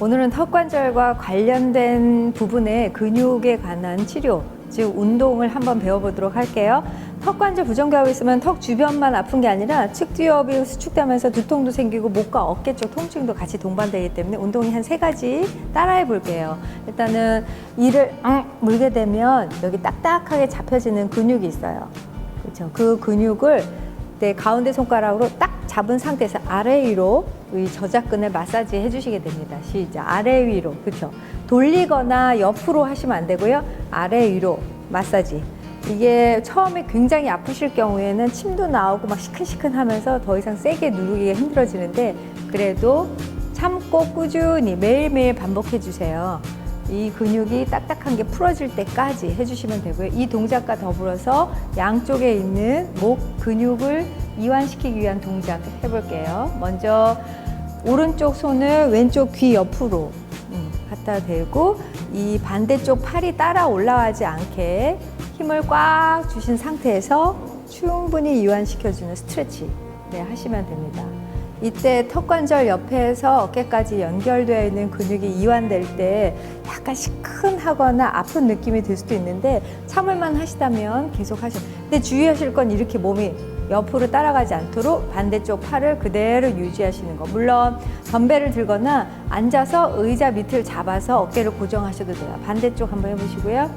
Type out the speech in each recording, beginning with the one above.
오늘은 턱 관절과 관련된 부분의 근육에 관한 치료, 즉 운동을 한번 배워보도록 할게요. 턱 관절 부정교합이 있으면 턱 주변만 아픈 게 아니라 측두엽이 수축되면서 두통도 생기고 목과 어깨 쪽 통증도 같이 동반되기 때문에 운동이 한 세 가지 따라해 볼게요. 일단은 이를 앙 물게 되면 여기 딱딱하게 잡혀지는 근육이 있어요. 그렇죠. 그 근육을 내 가운데 손가락으로 딱 잡은 상태에서 아래 위로 이 저작근을 마사지 해주시게 됩니다. 시작. 아래 위로. 그렇죠. 돌리거나 옆으로 하시면 안 되고요. 아래 위로 마사지. 이게 처음에 굉장히 아프실 경우에는 침도 나오고 막 시큰시큰 하면서 더 이상 세게 누르기가 힘들어지는데 그래도 참고 꾸준히 매일매일 반복해 주세요. 이 근육이 딱딱한 게 풀어질 때까지 해주시면 되고요. 이 동작과 더불어서 양쪽에 있는 목 근육을 이완시키기 위한 동작 해볼게요. 먼저 오른쪽 손을 왼쪽 귀 옆으로 음, 갖다 대고 이 반대쪽 팔이 따라 올라가지 않게 힘을 꽉 주신 상태에서 충분히 이완시켜주는 스트레치 네, 하시면 됩니다. 이때 턱관절 옆에서 어깨까지 연결되어 있는 근육이 이완될 때 약간 시큰하거나 아픈 느낌이 들 수도 있는데 참을만 하시다면 계속 하셔. 근데 주의하실 건 이렇게 몸이 옆으로 따라가지 않도록 반대쪽 팔을 그대로 유지하시는 거. 물론 덤벨을 들거나 앉아서 의자 밑을 잡아서 어깨를 고정하셔도 돼요. 반대쪽 한번 해보시고요.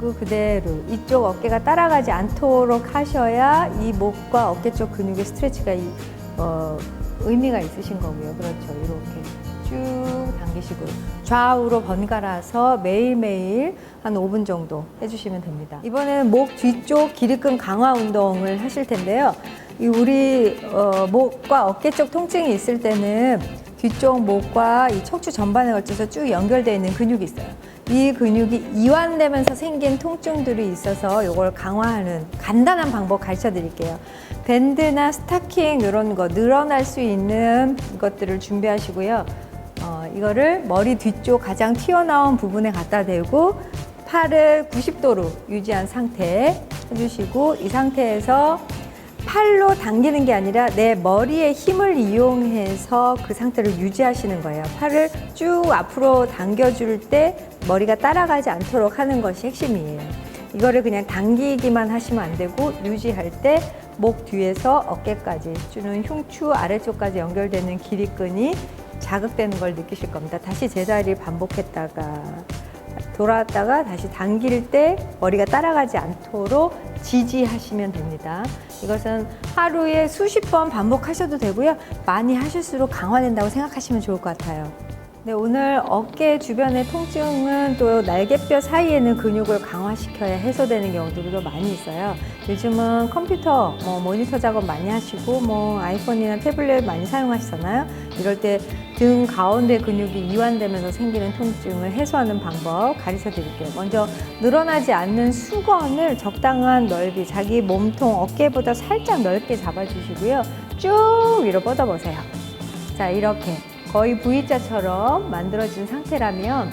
그리고 그대로 이쪽 어깨가 따라가지 않도록 하셔야 이 목과 어깨 쪽 근육의 스트레치가 이, 어, 의미가 있으신 거고요. 그렇죠. 이렇게 쭉 당기시고 좌우로 번갈아서 매일매일 한 5분 정도 해주시면 됩니다. 이번에는 목 뒤쪽 기립근 강화 운동을 하실 텐데요. 이 우리 어, 목과 어깨 쪽 통증이 있을 때는 뒤쪽 목과 이 척추 전반에 걸쳐서 쭉 연결되어 있는 근육이 있어요. 이 근육이 이완되면서 생긴 통증들이 있어서 이걸 강화하는 간단한 방법 가르쳐 드릴게요. 밴드나 스타킹 이런 거 늘어날 수 있는 것들을 준비하시고요. 어, 이거를 머리 뒤쪽 가장 튀어나온 부분에 갖다 대고 팔을 90도로 유지한 상태 해주시고 이 상태에서 팔로 당기는 게 아니라 내 머리의 힘을 이용해서 그 상태를 유지하시는 거예요. 팔을 쭉 앞으로 당겨줄 때 머리가 따라가지 않도록 하는 것이 핵심이에요. 이거를 그냥 당기기만 하시면 안 되고 유지할 때 목 뒤에서 어깨까지 주는 흉추 아래쪽까지 연결되는 기립근이 자극되는 걸 느끼실 겁니다. 다시 제자리를 반복했다가 돌아왔다가 다시 당길 때 머리가 따라가지 않도록 지지하시면 됩니다. 이것은 하루에 수십 번 반복하셔도 되고요. 많이 하실수록 강화된다고 생각하시면 좋을 것 같아요. 네, 오늘 어깨 주변의 통증은 또 날개뼈 사이에는 근육을 강화시켜야 해소되는 경우들도 많이 있어요. 요즘은 컴퓨터, 뭐 모니터 작업 많이 하시고 뭐 아이폰이나 태블릿 많이 사용하시잖아요. 이럴 때 등 가운데 근육이 이완되면서 생기는 통증을 해소하는 방법 가르쳐 드릴게요. 먼저 늘어나지 않는 수건을 적당한 넓이, 자기 몸통 어깨보다 살짝 넓게 잡아주시고요. 쭉 위로 뻗어보세요. 자, 이렇게 거의 V자처럼 만들어진 상태라면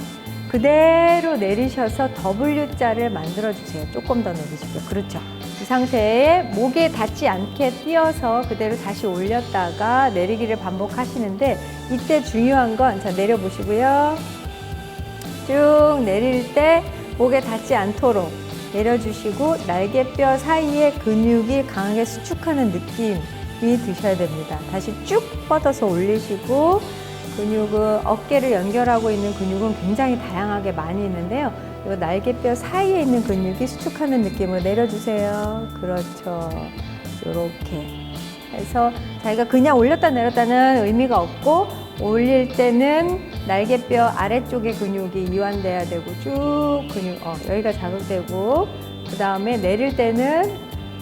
그대로 내리셔서 W자를 만들어주세요. 조금 더 내리시고요. 그렇죠. 이 상태에 목에 닿지 않게 띄어서 그대로 다시 올렸다가 내리기를 반복하시는데 이때 중요한 건 자, 내려보시고요. 쭉 내릴 때 목에 닿지 않도록 내려주시고 날개뼈 사이에 근육이 강하게 수축하는 느낌이 드셔야 됩니다. 다시 쭉 뻗어서 올리시고 근육은 어깨를 연결하고 있는 근육은 굉장히 다양하게 많이 있는데요. 이 날개뼈 사이에 있는 근육이 수축하는 느낌으로 내려주세요. 그렇죠. 이렇게 해서 자기가 그냥 올렸다 내렸다는 의미가 없고 올릴 때는 날개뼈 아래쪽의 근육이 이완돼야 되고 쭉 근육 어, 여기가 자극되고 그 다음에 내릴 때는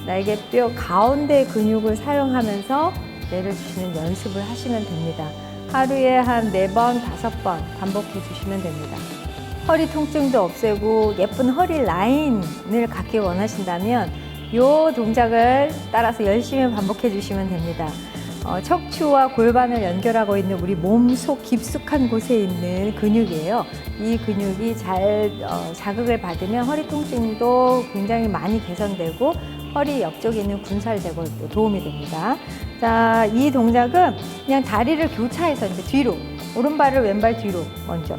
날개뼈 가운데 근육을 사용하면서 내려주시는 연습을 하시면 됩니다. 하루에 한 네 번, 다섯 번 반복해 주시면 됩니다. 허리 통증도 없애고 예쁜 허리 라인을 갖기 원하신다면 이 동작을 따라서 열심히 반복해 주시면 됩니다. 어, 척추와 골반을 연결하고 있는 우리 몸 속 깊숙한 곳에 있는 근육이에요. 이 근육이 잘 어, 자극을 받으면 허리 통증도 굉장히 많이 개선되고 허리 옆쪽에 있는 군살 제거에도 도움이 됩니다. 자, 이 동작은 그냥 다리를 교차해서 이제 뒤로, 오른발을 왼발 뒤로 먼저.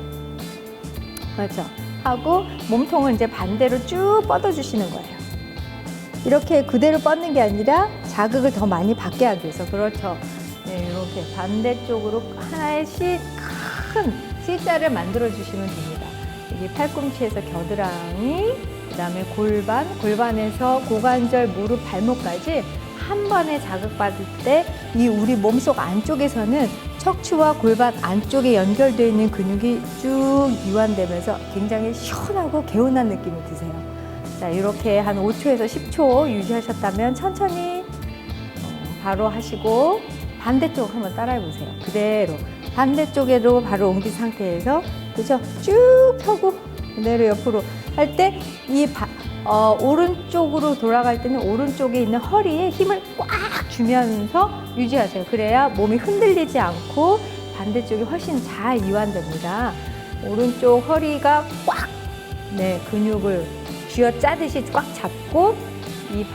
그렇죠. 하고 몸통을 이제 반대로 쭉 뻗어주시는 거예요. 이렇게 그대로 뻗는 게 아니라 자극을 더 많이 받게 하기 위해서. 그렇죠. 네, 이렇게 반대쪽으로 하나씩 큰 C자를 만들어 주시면 됩니다. 여기 팔꿈치에서 겨드랑이, 그 다음에 골반, 골반에서 고관절, 무릎, 발목까지 한 번에 자극받을 때 이 우리 몸속 안쪽에서는 척추와 골반 안쪽에 연결되어 있는 근육이 쭉 이완되면서 굉장히 시원하고 개운한 느낌이 드세요. 자, 이렇게 한 5초에서 10초 유지하셨다면 천천히 어, 바로 하시고 반대쪽 한번 따라해 보세요. 그대로 반대쪽으로 바로 옮긴 상태에서 그죠? 쭉 펴고 그대로 옆으로 할 때 이 어, 오른쪽으로 돌아갈 때는 오른쪽에 있는 허리에 힘을 꽉 주면서 유지하세요. 그래야 몸이 흔들리지 않고 반대쪽이 훨씬 잘 이완됩니다. 오른쪽 허리가 꽉 네, 근육을 쥐어 짜듯이 꽉 잡고 이 바-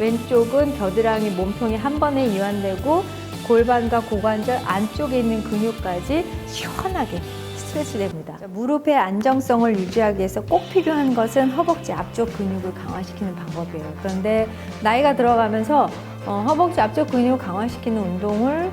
왼쪽은 겨드랑이 몸통이 한 번에 이완되고 골반과 고관절 안쪽에 있는 근육까지 시원하게 스트레치 됩니다. 자, 무릎의 안정성을 유지하기 위해서 꼭 필요한 것은 허벅지 앞쪽 근육을 강화시키는 방법이에요. 그런데 나이가 들어가면서 어, 허벅지 앞쪽 근육 강화시키는 운동을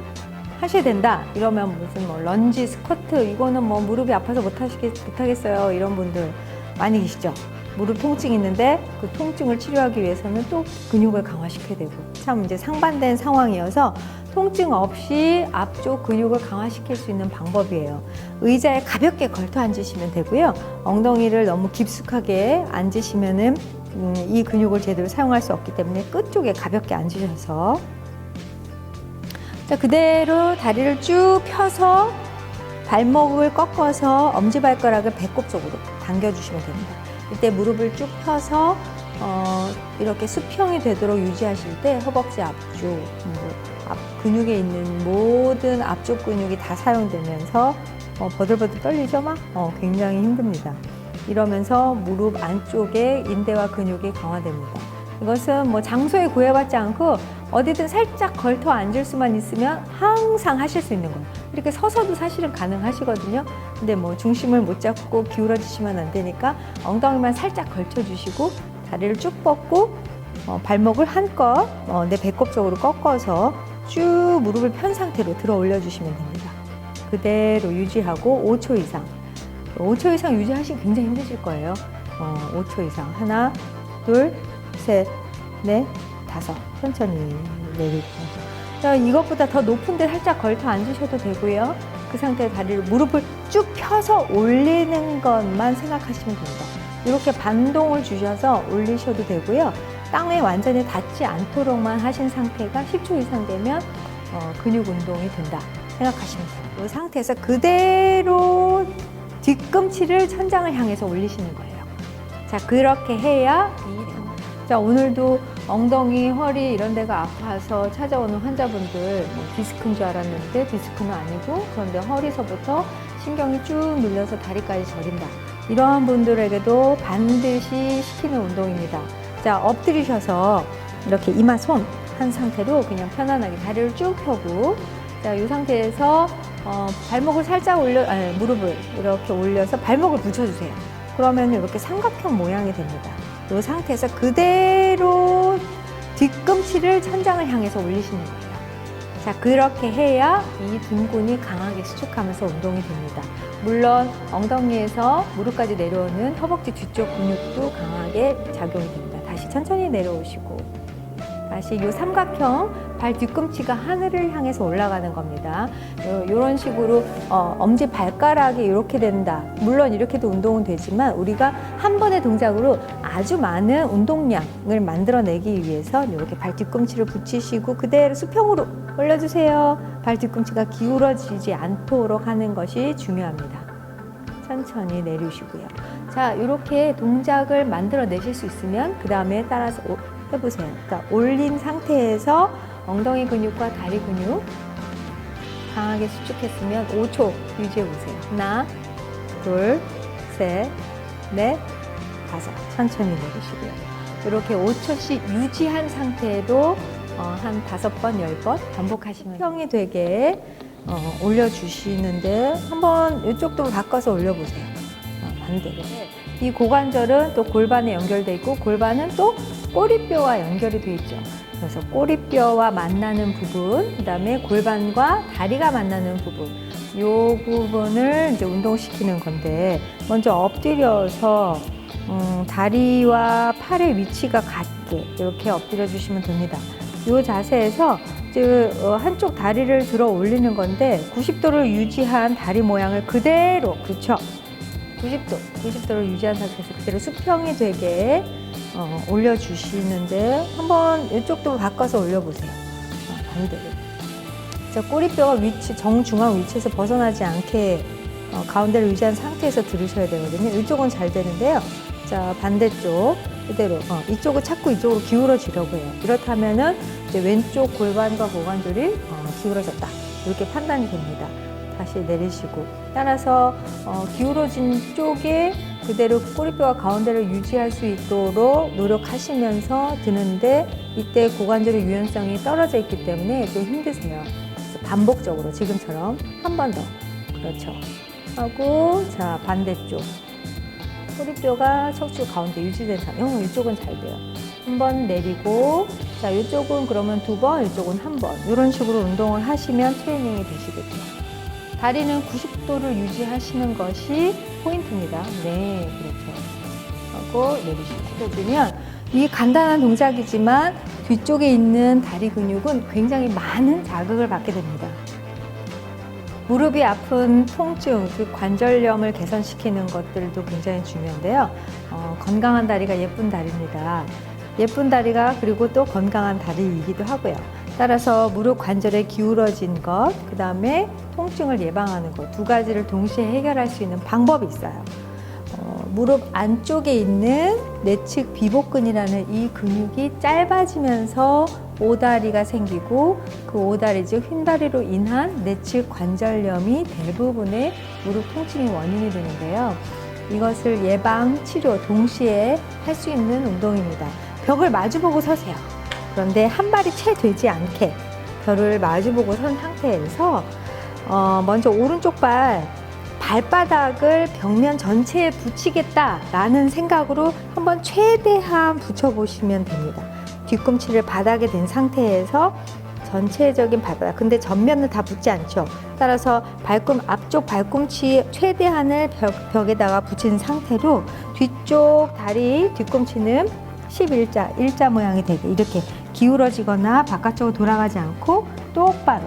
하셔야 된다. 이러면 무슨 뭐 런지, 스쿼트 이거는 뭐 무릎이 아파서 못 하시겠 못하겠어요. 이런 분들 많이 계시죠. 무릎 통증 있는데 그 통증을 치료하기 위해서는 또 근육을 강화시켜야 되고 참 이제 상반된 상황이어서 통증 없이 앞쪽 근육을 강화시킬 수 있는 방법이에요. 의자에 가볍게 걸터 앉으시면 되고요. 엉덩이를 너무 깊숙하게 앉으시면은 음, 이 근육을 제대로 사용할 수 없기 때문에 끝 쪽에 가볍게 앉으셔서 자 그대로 다리를 쭉 펴서 발목을 꺾어서 엄지발가락을 배꼽 쪽으로 당겨주시면 됩니다. 이때 무릎을 쭉 펴서 어, 이렇게 수평이 되도록 유지하실 때 허벅지 앞쪽, 뭐, 앞 근육에 있는 모든 앞쪽 근육이 다 사용되면서 어, 버들버들 떨리죠, 막? 어, 굉장히 힘듭니다. 이러면서 무릎 안쪽에 인대와 근육이 강화됩니다. 이것은 뭐 장소에 구애받지 않고 어디든 살짝 걸터 앉을 수만 있으면 항상 하실 수 있는 거예요. 이렇게 서서도 사실은 가능하시거든요. 근데 뭐 중심을 못 잡고 기울어지시면 안 되니까 엉덩이만 살짝 걸쳐주시고 다리를 쭉 뻗고 어, 발목을 한껏 어, 내 배꼽 쪽으로 꺾어서 쭉 무릎을 편 상태로 들어 올려주시면 됩니다. 그대로 유지하고 5초 이상. 5초 이상 유지하시기 굉장히 힘드실 거예요. 어, 5초 이상. 하나, 둘, 셋, 넷, 다섯. 천천히 내리고. 자, 이것보다 더 높은 데 살짝 걸터 앉으셔도 되고요. 그 상태에 다리를 무릎을 쭉 펴서 올리는 것만 생각하시면 됩니다. 이렇게 반동을 주셔서 올리셔도 되고요. 땅에 완전히 닿지 않도록만 하신 상태가 10초 이상 되면 어, 근육 운동이 된다 생각하시면 돼요. 이 상태에서 그대로 뒤꿈치를 천장을 향해서 올리시는 거예요. 자, 그렇게 해야 이 자, 오늘도 엉덩이, 허리 이런 데가 아파서 찾아오는 환자분들 뭐 디스크인 줄 알았는데 디스크는 아니고 그런데 허리서부터 신경이 쭉 눌려서 다리까지 저린다. 이러한 분들에게도 반드시 시키는 운동입니다. 자, 엎드리셔서 이렇게 이마 손 한 상태로 그냥 편안하게 다리를 쭉 펴고 자, 이 상태에서 어, 발목을 살짝 올려, 아니, 무릎을 이렇게 올려서 발목을 붙여주세요. 그러면 이렇게 삼각형 모양이 됩니다. 이 상태에서 그대로 뒤꿈치를 천장을 향해서 올리시는 거예요. 자, 그렇게 해야 이 등근이 강하게 수축하면서 운동이 됩니다. 물론 엉덩이에서 무릎까지 내려오는 허벅지 뒤쪽 근육도 강하게 작용이 됩니다. 다시 천천히 내려오시고 다시 이 삼각형 발 뒤꿈치가 하늘을 향해서 올라가는 겁니다. 이런 식으로 어, 엄지 발가락이 이렇게 된다. 물론 이렇게도 운동은 되지만 우리가 한 번의 동작으로 아주 많은 운동량을 만들어내기 위해서 이렇게 발 뒤꿈치를 붙이시고 그대로 수평으로 올려주세요. 발 뒤꿈치가 기울어지지 않도록 하는 것이 중요합니다. 천천히 내리시고요. 자, 이렇게 동작을 만들어내실 수 있으면 그 다음에 따라서 오- 해보세요. 그러니까 올린 상태에서 엉덩이 근육과 다리 근육 강하게 수축했으면 5초 유지해 보세요. 하나, 둘, 셋, 넷, 다섯. 천천히 내리시고요. 이렇게 5초씩 유지한 상태로 어, 한 다섯 번, 열 번 반복하시면 평이 되게 어, 올려주시는데 한번 이쪽도 바꿔서 올려보세요. 어, 반대로. 이 고관절은 또 골반에 연결돼 있고 골반은 또 꼬리뼈와 연결이 돼 있죠. 그래서 꼬리뼈와 만나는 부분, 그다음에 골반과 다리가 만나는 부분, 요 부분을 이제 운동시키는 건데 먼저 엎드려서 음, 다리와 팔의 위치가 같게 이렇게 엎드려 주시면 됩니다. 이 자세에서 이제 어, 한쪽 다리를 들어 올리는 건데 90도를 유지한 다리 모양을 그대로 그렇죠. 90도, 90도를 유지한 상태에서 그대로 수평이 되게 어, 올려주시는데 한번 이쪽도 바꿔서 올려보세요. 어, 반대로. 자, 꼬리뼈가 위치, 정중앙 위치에서 벗어나지 않게 어, 가운데를 유지한 상태에서 들으셔야 되거든요. 이쪽은 잘 되는데요. 자, 반대쪽 그대로 어, 이쪽을 찾고 이쪽으로 기울어지려고 해요. 이렇다면은 이제 왼쪽 골반과 고관절이 어, 기울어졌다. 이렇게 판단이 됩니다. 다시 내리시고 따라서 어, 기울어진 쪽에 그대로 꼬리뼈와 가운데를 유지할 수 있도록 노력하시면서 드는데 이때 고관절의 유연성이 떨어져 있기 때문에 좀 힘드세요. 반복적으로 지금처럼 한 번 더 그렇죠. 하고 자 반대쪽 꼬리뼈가 척추 가운데 유지된 상태. 어, 이쪽은 잘 돼요. 한 번 내리고 자 이쪽은 그러면 두 번, 이쪽은 한 번. 이런 식으로 운동을 하시면 트레이닝이 되시겠죠. 다리는 90도를 유지하시는 것이 포인트입니다. 네, 그렇죠. 하고 내리시켜주면 이 간단한 동작이지만 뒤쪽에 있는 다리 근육은 굉장히 많은 자극을 받게 됩니다. 무릎이 아픈 통증, 즉 관절염을 개선시키는 것들도 굉장히 중요한데요. 어, 건강한 다리가 예쁜 다리입니다. 예쁜 다리가 그리고 또 건강한 다리이기도 하고요. 따라서 무릎 관절에 기울어진 것, 그 다음에 통증을 예방하는 것 두 가지를 동시에 해결할 수 있는 방법이 있어요. 어, 무릎 안쪽에 있는 내측 비복근이라는 이 근육이 짧아지면서 오다리가 생기고 그 오다리 즉 휜다리로 인한 내측 관절염이 대부분의 무릎 통증의 원인이 되는데요. 이것을 예방, 치료 동시에 할 수 있는 운동입니다. 벽을 마주보고 서세요. 그런데 한 발이 채 되지 않게 벽을 마주보고 선 상태에서 어, 먼저 오른쪽 발 발바닥을 벽면 전체에 붙이겠다라는 생각으로 한번 최대한 붙여보시면 됩니다. 뒤꿈치를 바닥에 댄 상태에서 전체적인 발바닥, 근데 전면을 다 붙지 않죠. 따라서 발꿈 앞쪽 발꿈치 최대한을 벽, 벽에다가 붙인 상태로 뒤쪽 다리 뒤꿈치는 11자, 일자 모양이 되게 이렇게 기울어지거나 바깥쪽으로 돌아가지 않고 똑바로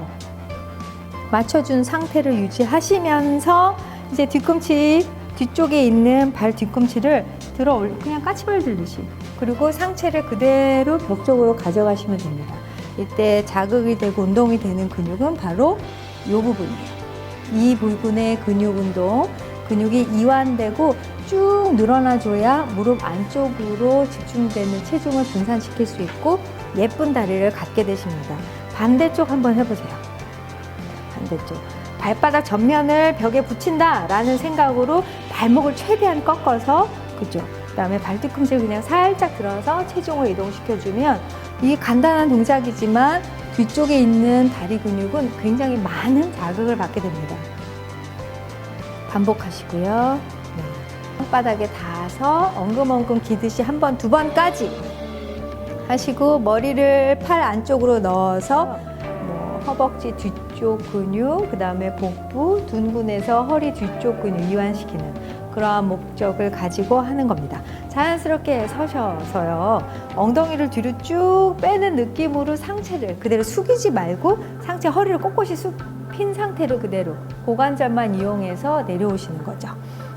맞춰준 상태를 유지하시면서 이제 뒤꿈치 뒤쪽에 있는 발 뒤꿈치를 들어 올 그냥 까치발 들듯이 그리고 상체를 그대로 벽 쪽으로 가져가시면 됩니다. 이때 자극이 되고 운동이 되는 근육은 바로 이 부분이에요. 이 부분의 근육 운동, 근육이 이완되고 쭉 늘어나줘야 무릎 안쪽으로 집중되는 체중을 분산시킬 수 있고 예쁜 다리를 갖게 되십니다. 반대쪽 한번 해보세요. 반대쪽. 발바닥 전면을 벽에 붙인다라는 생각으로 발목을 최대한 꺾어서 그죠. 그다음에 발뒤꿈치를 그냥 살짝 들어서 체중을 이동시켜주면 이 간단한 동작이지만 뒤쪽에 있는 다리 근육은 굉장히 많은 자극을 받게 됩니다. 반복하시고요. 네. 손바닥에 닿아서 엉금엉금 기듯이 한 번, 두 번까지 하시고 머리를 팔 안쪽으로 넣어서 뭐 허벅지 뒤쪽 근육, 그 다음에 복부, 둔근에서 허리 뒤쪽 근육 이완시키는 그러한 목적을 가지고 하는 겁니다. 자연스럽게 서셔서요. 엉덩이를 뒤로 쭉 빼는 느낌으로 상체를 그대로 숙이지 말고 상체 허리를 꼿꼿이 숙, 핀 상태로 그대로 고관절만 이용해서 내려오시는 거죠.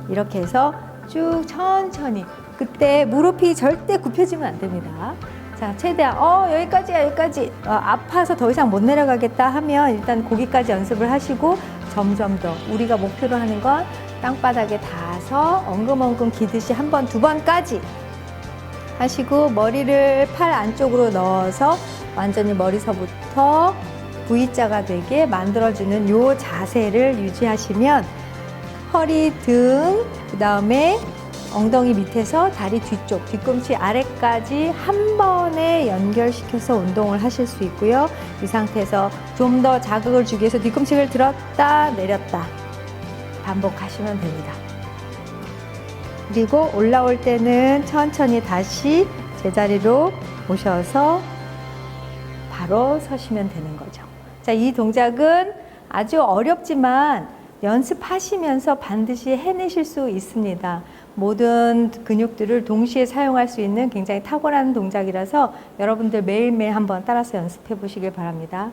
이렇게 해서 쭉 천천히 그때 무릎이 절대 굽혀지면 안 됩니다. 자, 최대한 어 여기까지야 여기까지. 어, 아파서 더 이상 못 내려가겠다 하면 일단 거기까지 연습을 하시고 점점 더 우리가 목표로 하는 건 땅바닥에 닿아서 엉금엉금 기듯이 한 번, 두 번까지 하시고 머리를 팔 안쪽으로 넣어서 완전히 머리서부터 V자가 되게 만들어주는 요 자세를 유지하시면 허리 등, 그 다음에 엉덩이 밑에서 다리 뒤쪽, 뒤꿈치 아래까지 한 번에 연결시켜서 운동을 하실 수 있고요. 이 상태에서 좀 더 자극을 주기 위해서 뒤꿈치를 들었다 내렸다 반복하시면 됩니다. 그리고 올라올 때는 천천히 다시 제자리로 오셔서 바로 서시면 되는 거죠. 자, 이 동작은 아주 어렵지만 연습하시면서 반드시 해내실 수 있습니다. 모든 근육들을 동시에 사용할 수 있는 굉장히 탁월한 동작이라서 여러분들 매일매일 한번 따라서 연습해 보시길 바랍니다.